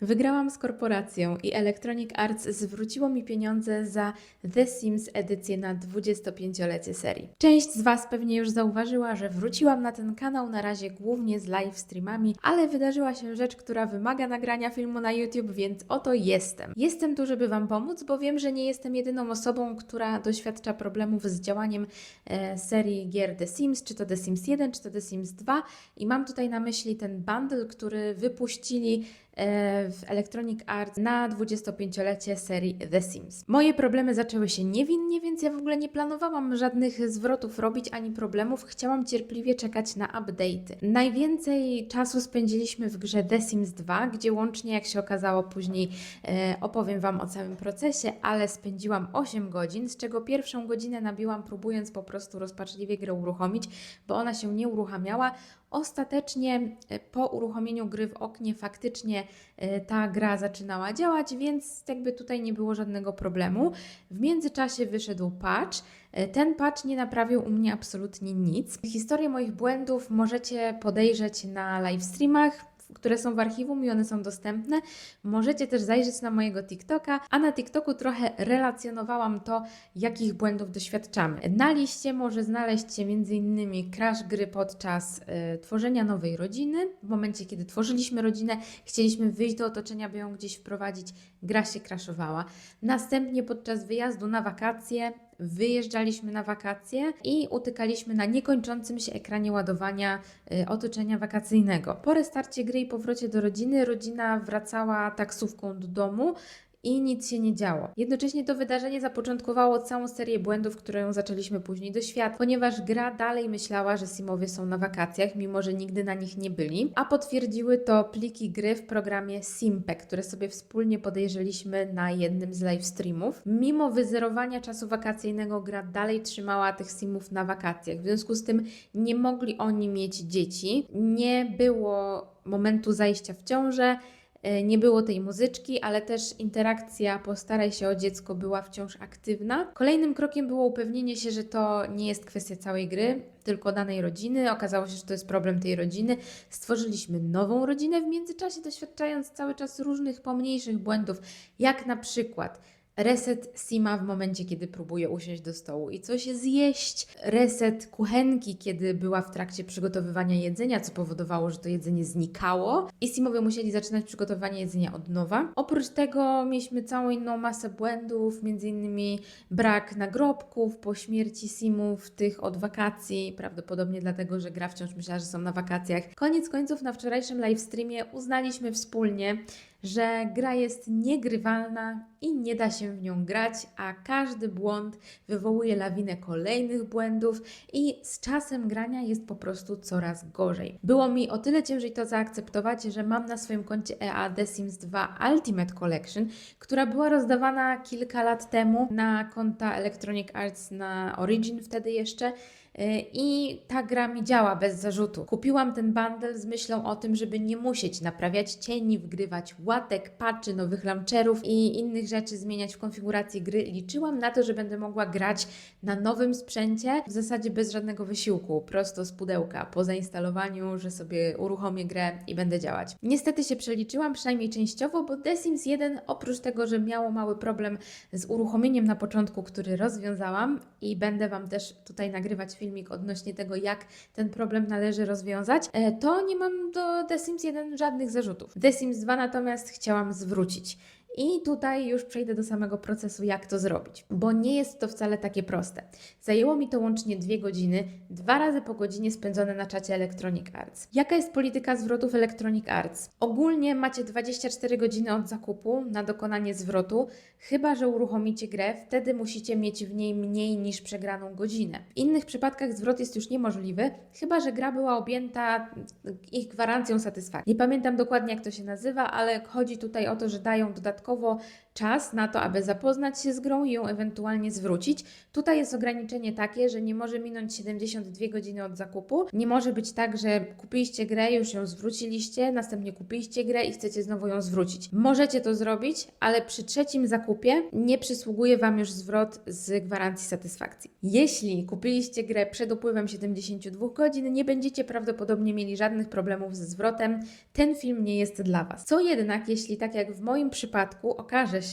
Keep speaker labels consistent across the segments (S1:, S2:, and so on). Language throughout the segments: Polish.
S1: Wygrałam z korporacją i Electronic Arts zwróciło mi pieniądze za The Sims edycję na 25-lecie serii. Część z Was pewnie już zauważyła, że wróciłam na ten kanał na razie głównie z live streamami, ale wydarzyła się rzecz, która wymaga nagrania filmu na YouTube, więc oto jestem. Jestem tu, żeby Wam pomóc, bo wiem, że nie jestem jedyną osobą, która doświadcza problemów z działaniem e, serii gier The Sims, czy to The Sims 1, czy to The Sims 2 i mam tutaj na myśli ten bundle, który wypuścili w Electronic Arts na 25-lecie serii The Sims. Moje problemy zaczęły się niewinnie, więc ja w ogóle nie planowałam żadnych zwrotów robić ani problemów. Chciałam cierpliwie czekać na update'y. Najwięcej czasu spędziliśmy w grze The Sims 2, gdzie łącznie, jak się okazało później, e, opowiem Wam o całym procesie, ale spędziłam 8 godzin, z czego pierwszą godzinę nabiłam próbując po prostu rozpaczliwie grę uruchomić, bo ona się nie uruchamiała. Ostatecznie e, po uruchomieniu gry w oknie faktycznie e, ta gra zaczynała działać, więc jakby tutaj nie było żadnego problemu. W międzyczasie wyszedł patch. E, Ten patch nie naprawił u mnie absolutnie nic. Historię moich błędów możecie podejrzeć na live streamach które są w archiwum i one są dostępne. Możecie też zajrzeć na mojego TikToka, a na TikToku trochę relacjonowałam to, jakich błędów doświadczamy. Na liście może znaleźć się m.in. crash gry podczas y, tworzenia nowej rodziny. W momencie, kiedy tworzyliśmy rodzinę, chcieliśmy wyjść do otoczenia, by ją gdzieś wprowadzić, gra się crashowała. Następnie podczas wyjazdu na wakacje wyjeżdżaliśmy na wakacje i utykaliśmy na niekończącym się ekranie ładowania y, otoczenia wakacyjnego. Po restarcie gry i powrocie do rodziny, rodzina wracała taksówką do domu. I nic się nie działo. Jednocześnie to wydarzenie zapoczątkowało całą serię błędów, którą zaczęliśmy później doświadczać, ponieważ gra dalej myślała, że Simowie są na wakacjach, mimo że nigdy na nich nie byli, a potwierdziły to pliki gry w programie Simpek, które sobie wspólnie podejrzeliśmy na jednym z live streamów. Mimo wyzerowania czasu wakacyjnego, gra dalej trzymała tych Simów na wakacjach. W związku z tym nie mogli oni mieć dzieci. Nie było momentu zajścia w ciążę. E, Nie było tej muzyczki, ale też interakcja postaraj się o dziecko była wciąż aktywna. Kolejnym krokiem było upewnienie się, że to nie jest kwestia całej gry, tylko danej rodziny. Okazało się, że to jest problem tej rodziny. Stworzyliśmy nową rodzinę w międzyczasie, doświadczając cały czas różnych pomniejszych błędów, jak na przykład reset Sima w momencie, kiedy próbuje usiąść do stołu i coś zjeść, reset kuchenki, kiedy była w trakcie przygotowywania jedzenia, co powodowało, że to jedzenie znikało i Simowie musieli zaczynać przygotowywanie jedzenia od nowa. Oprócz tego mieliśmy całą inną masę błędów, między innymi brak nagrobków po śmierci Simów, tych od wakacji, prawdopodobnie dlatego, że gra wciąż myślała, że są na wakacjach. Koniec końców na wczorajszym live streamie uznaliśmy wspólnie, że gra jest niegrywalna i nie da się w nią grać, a każdy błąd wywołuje lawinę kolejnych błędów i z czasem grania jest po prostu coraz gorzej. Było mi o tyle ciężej to zaakceptować, że mam na swoim koncie EA The Sims 2 Ultimate Collection, która była rozdawana kilka lat temu na konta Electronic Arts na Origin wtedy jeszcze. I ta gra mi działa bez zarzutu. Kupiłam ten bundle z myślą o tym, żeby nie musieć naprawiać cieni, wgrywać łatek, patchy, nowych launcherów i innych rzeczy zmieniać w konfiguracji gry. Liczyłam na to, że będę mogła grać na nowym sprzęcie w zasadzie bez żadnego wysiłku, prosto z pudełka, po zainstalowaniu, że sobie uruchomię grę i będę działać. Niestety się przeliczyłam, przynajmniej częściowo, bo The Sims 1 oprócz tego, że miało mały problem z uruchomieniem na początku, który rozwiązałam i będę Wam też tutaj nagrywać filmik odnośnie tego, jak ten problem należy rozwiązać, e, to nie mam do The Sims 1 żadnych zarzutów. The Sims 2 natomiast chciałam zwrócić. I tutaj już przejdę do samego procesu, jak to zrobić, bo nie jest to wcale takie proste. Zajęło mi to łącznie dwie godziny, dwa razy po godzinie spędzone na czacie Electronic Arts. Jaka jest polityka zwrotów Electronic Arts? Ogólnie macie 24 godziny od zakupu na dokonanie zwrotu, chyba że uruchomicie grę, wtedy musicie mieć w niej mniej niż przegraną godzinę. W innych przypadkach zwrot jest już niemożliwy, chyba że gra była objęta ich gwarancją satysfakcji. Nie pamiętam dokładnie, jak to się nazywa, ale chodzi tutaj o to, że dają dodatkowo czas na to, aby zapoznać się z grą i ją ewentualnie zwrócić. Tutaj jest ograniczenie takie, że nie może minąć 72 godziny od zakupu. Nie może być tak, że kupiliście grę, już ją zwróciliście, następnie kupiliście grę i chcecie znowu ją zwrócić. Możecie to zrobić, ale przy trzecim zakupie nie przysługuje Wam już zwrot z gwarancji satysfakcji. Jeśli kupiliście grę przed upływem 72 godzin, nie będziecie prawdopodobnie mieli żadnych problemów ze zwrotem. Ten film nie jest dla Was. Co jednak, jeśli tak jak w moim przypadku okaże się,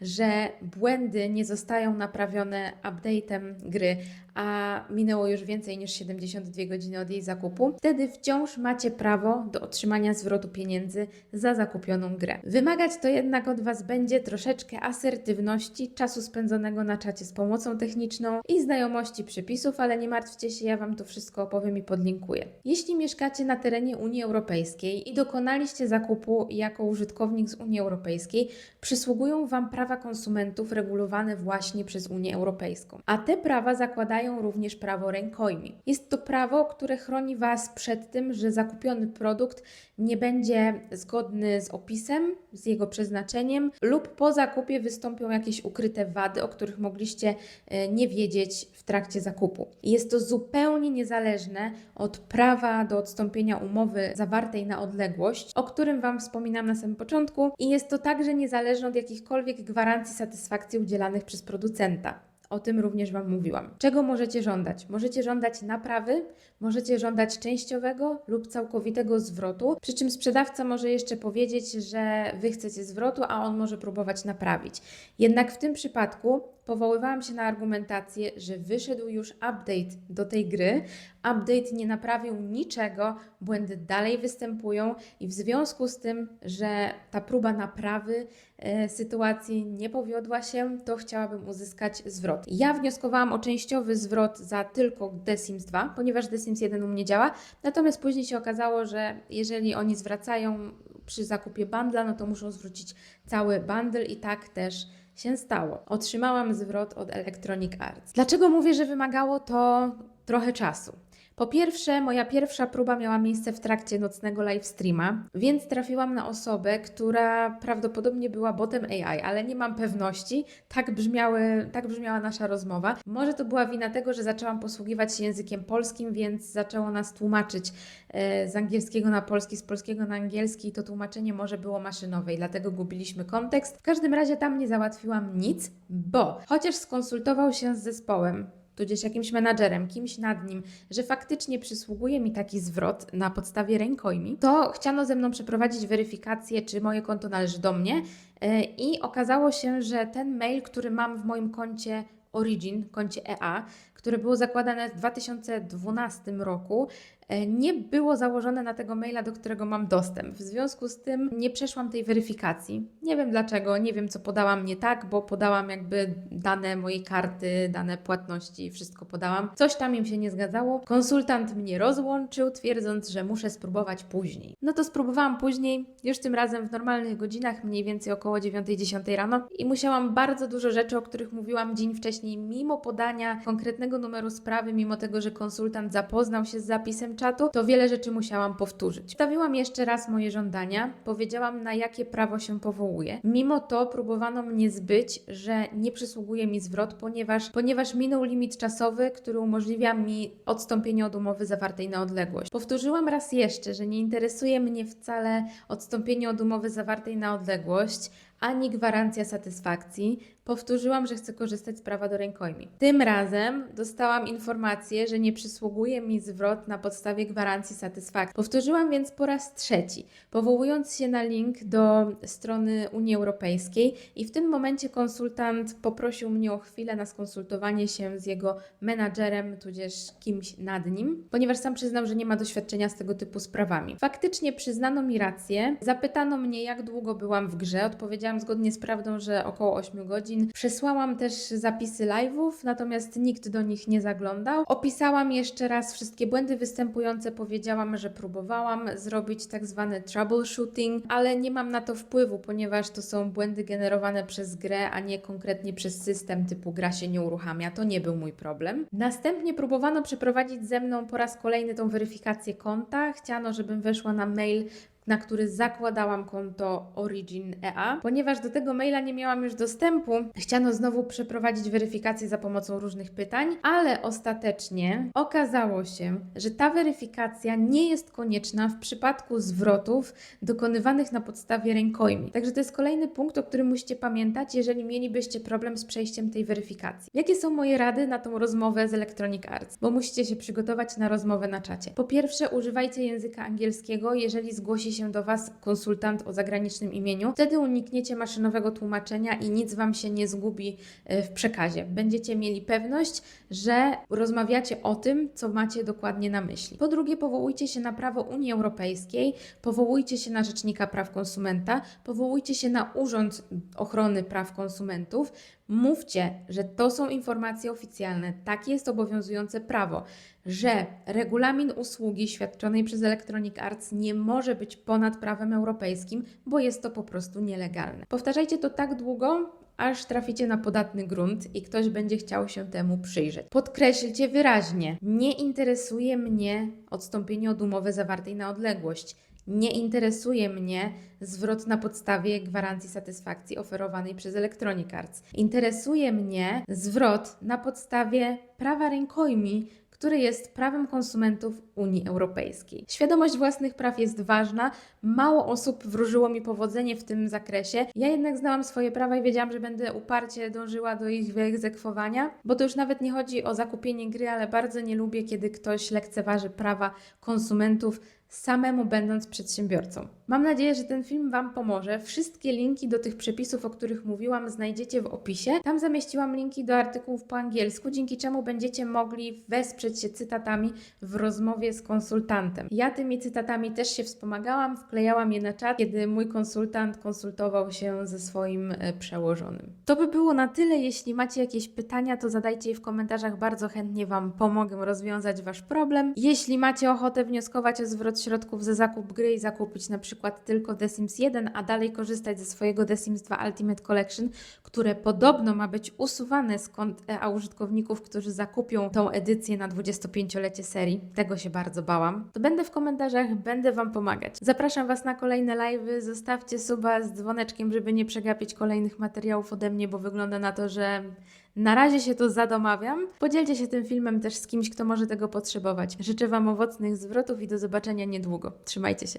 S1: że błędy nie zostają naprawione update'em gry, a minęło już więcej niż 72 godziny od jej zakupu, wtedy wciąż macie prawo do otrzymania zwrotu pieniędzy za zakupioną grę. Wymagać to jednak od Was będzie troszeczkę asertywności, czasu spędzonego na czacie z pomocą techniczną i znajomości przepisów, ale nie martwcie się, ja Wam to wszystko opowiem i podlinkuję. Jeśli mieszkacie na terenie Unii Europejskiej i dokonaliście zakupu jako użytkownik z Unii Europejskiej, przysługują Wam prawa konsumentów regulowane właśnie przez Unię Europejską. A te prawa zakładają również prawo rękojmi. Jest to prawo, które chroni Was przed tym, że zakupiony produkt nie będzie zgodny z opisem, z jego przeznaczeniem, lub po zakupie wystąpią jakieś ukryte wady, o których mogliście e, nie wiedzieć w trakcie zakupu. Jest to zupełnie niezależne od prawa do odstąpienia umowy zawartej na odległość, o którym Wam wspominam na samym początku, i jest to także niezależne od jakichkolwiek gwarancji satysfakcji udzielanych przez producenta. O tym również Wam mówiłam. Czego możecie żądać? Możecie żądać naprawy, możecie żądać częściowego lub całkowitego zwrotu, przy czym sprzedawca może jeszcze powiedzieć, że Wy chcecie zwrotu, a on może próbować naprawić. Jednak w tym przypadku powoływałam się na argumentację, że wyszedł już update do tej gry. Update nie naprawił niczego, błędy dalej występują i w związku z tym, że ta próba naprawy e, sytuacji nie powiodła się, to chciałabym uzyskać zwrot. Ja wnioskowałam o częściowy zwrot za tylko The Sims 2, ponieważ The Sims 1 u mnie działa, natomiast później się okazało, że jeżeli oni zwracają przy zakupie bundla, no to muszą zwrócić cały bundle i tak też się stało. Otrzymałam zwrot od Electronic Arts. Dlaczego mówię, że wymagało to trochę czasu? Po pierwsze, moja pierwsza próba miała miejsce w trakcie nocnego live streama, więc trafiłam na osobę, która prawdopodobnie była botem AI, ale nie mam pewności. Tak, brzmiały, tak brzmiała nasza rozmowa. Może to była wina tego, że zaczęłam posługiwać się językiem polskim, więc zaczęło nas tłumaczyć e, z angielskiego na polski, z polskiego na angielski i to tłumaczenie może było maszynowe i dlatego gubiliśmy kontekst. W każdym razie tam nie załatwiłam nic, bo chociaż skonsultował się z zespołem, tudzież jakimś menadżerem, kimś nad nim, że faktycznie przysługuje mi taki zwrot na podstawie rękojmi, to chciano ze mną przeprowadzić weryfikację, czy moje konto należy do mnie e, i okazało się, że ten mail, który mam w moim koncie Origin, koncie EA, które było zakładane w 2012 roku, nie było założone na tego maila, do którego mam dostęp. W związku z tym nie przeszłam tej weryfikacji. Nie wiem dlaczego, nie wiem co podałam nie tak, bo podałam jakby dane mojej karty, dane płatności, wszystko podałam. Coś tam im się nie zgadzało. Konsultant mnie rozłączył, twierdząc, że muszę spróbować później. No to spróbowałam później, już tym razem w normalnych godzinach, mniej więcej około 9-10 rano i musiałam bardzo dużo rzeczy, o których mówiłam dzień wcześniej, mimo podania konkretnego numeru sprawy, mimo tego, że konsultant zapoznał się z zapisem czatu, to wiele rzeczy musiałam powtórzyć. Stawiłam jeszcze raz moje żądania, powiedziałam na jakie prawo się powołuję. Mimo to próbowano mnie zbyć, że nie przysługuje mi zwrot, ponieważ, ponieważ minął limit czasowy, który umożliwia mi odstąpienie od umowy zawartej na odległość. Powtórzyłam raz jeszcze, że nie interesuje mnie wcale odstąpienie od umowy zawartej na odległość, ani gwarancja satysfakcji. Powtórzyłam, że chcę korzystać z prawa do rękojmi. Tym razem dostałam informację, że nie przysługuje mi zwrot na podstawie gwarancji satysfakcji. Powtórzyłam więc po raz trzeci, powołując się na link do strony Unii Europejskiej i w tym momencie konsultant poprosił mnie o chwilę na skonsultowanie się z jego menadżerem, tudzież kimś nad nim, ponieważ sam przyznał, że nie ma doświadczenia z tego typu sprawami. Faktycznie przyznano mi rację, zapytano mnie, jak długo byłam w grze, odpowiedziałam zgodnie z prawdą, że około 8 godzin. Przesłałam też zapisy live'ów, natomiast nikt do nich nie zaglądał. Opisałam jeszcze raz wszystkie błędy występujące, powiedziałam, że próbowałam zrobić tak zwany troubleshooting, ale nie mam na to wpływu, ponieważ to są błędy generowane przez grę, a nie konkretnie przez system typu gra się nie uruchamia. To nie był mój problem. Następnie próbowano przeprowadzić ze mną po raz kolejny tą weryfikację konta. Chciano, żebym weszła na mail na który zakładałam konto Origin EA. Ponieważ do tego maila nie miałam już dostępu, chciano znowu przeprowadzić weryfikację za pomocą różnych pytań, ale ostatecznie okazało się, że ta weryfikacja nie jest konieczna w przypadku zwrotów dokonywanych na podstawie rękojmi. Także to jest kolejny punkt, o którym musicie pamiętać, jeżeli mielibyście problem z przejściem tej weryfikacji. Jakie są moje rady na tą rozmowę z Electronic Arts? Bo musicie się przygotować na rozmowę na czacie. Po pierwsze, używajcie języka angielskiego, jeżeli zgłosi się do Was konsultant o zagranicznym imieniu. Wtedy unikniecie maszynowego tłumaczenia i nic Wam się nie zgubi e, w przekazie. Będziecie mieli pewność, że rozmawiacie o tym, co macie dokładnie na myśli. Po drugie, powołujcie się na prawo Unii Europejskiej, powołujcie się na Rzecznika Praw Konsumenta, powołujcie się na Urząd Ochrony Praw Konsumentów. Mówcie, że to są informacje oficjalne, takie jest obowiązujące prawo, że regulamin usługi świadczonej przez Electronic Arts nie może być ponad prawem europejskim, bo jest to po prostu nielegalne. Powtarzajcie to tak długo, aż traficie na podatny grunt i ktoś będzie chciał się temu przyjrzeć. Podkreślcie wyraźnie: nie interesuje mnie odstąpienie od umowy zawartej na odległość. Nie interesuje mnie zwrot na podstawie gwarancji satysfakcji oferowanej przez Electronic Arts. Interesuje mnie zwrot na podstawie prawa rękojmi, które jest prawem konsumentów Unii Europejskiej. Świadomość własnych praw jest ważna. Mało osób wróżyło mi powodzenie w tym zakresie. Ja jednak znałam swoje prawa i wiedziałam, że będę uparcie dążyła do ich wyegzekwowania, bo to już nawet nie chodzi o zakupienie gry, ale bardzo nie lubię, kiedy ktoś lekceważy prawa konsumentów samemu będąc przedsiębiorcą. Mam nadzieję, że ten film Wam pomoże. Wszystkie linki do tych przepisów, o których mówiłam, znajdziecie w opisie. Tam zamieściłam linki do artykułów po angielsku, dzięki czemu będziecie mogli wesprzeć się cytatami w rozmowie z konsultantem. Ja tymi cytatami też się wspomagałam, wklejałam je na czat, kiedy mój konsultant konsultował się ze swoim e, przełożonym. To by było na tyle. Jeśli macie jakieś pytania, to zadajcie je w komentarzach. Bardzo chętnie Wam pomogę rozwiązać Wasz problem. Jeśli macie ochotę wnioskować o zwrot środków za zakup gry i zakupić na przykład tylko The Sims 1, a dalej korzystać ze swojego The Sims 2 Ultimate Collection, które podobno ma być usuwane z kont EA użytkowników, którzy zakupią tą edycję na 25-lecie serii. Tego się bardzo bałam. To będę w komentarzach, będę Wam pomagać. Zapraszam Was na kolejne live'y, zostawcie suba z dzwoneczkiem, żeby nie przegapić kolejnych materiałów ode mnie, bo wygląda na to, że na razie się to zadomawiam. Podzielcie się tym filmem też z kimś, kto może tego potrzebować. Życzę Wam owocnych zwrotów i do zobaczenia niedługo. Trzymajcie się.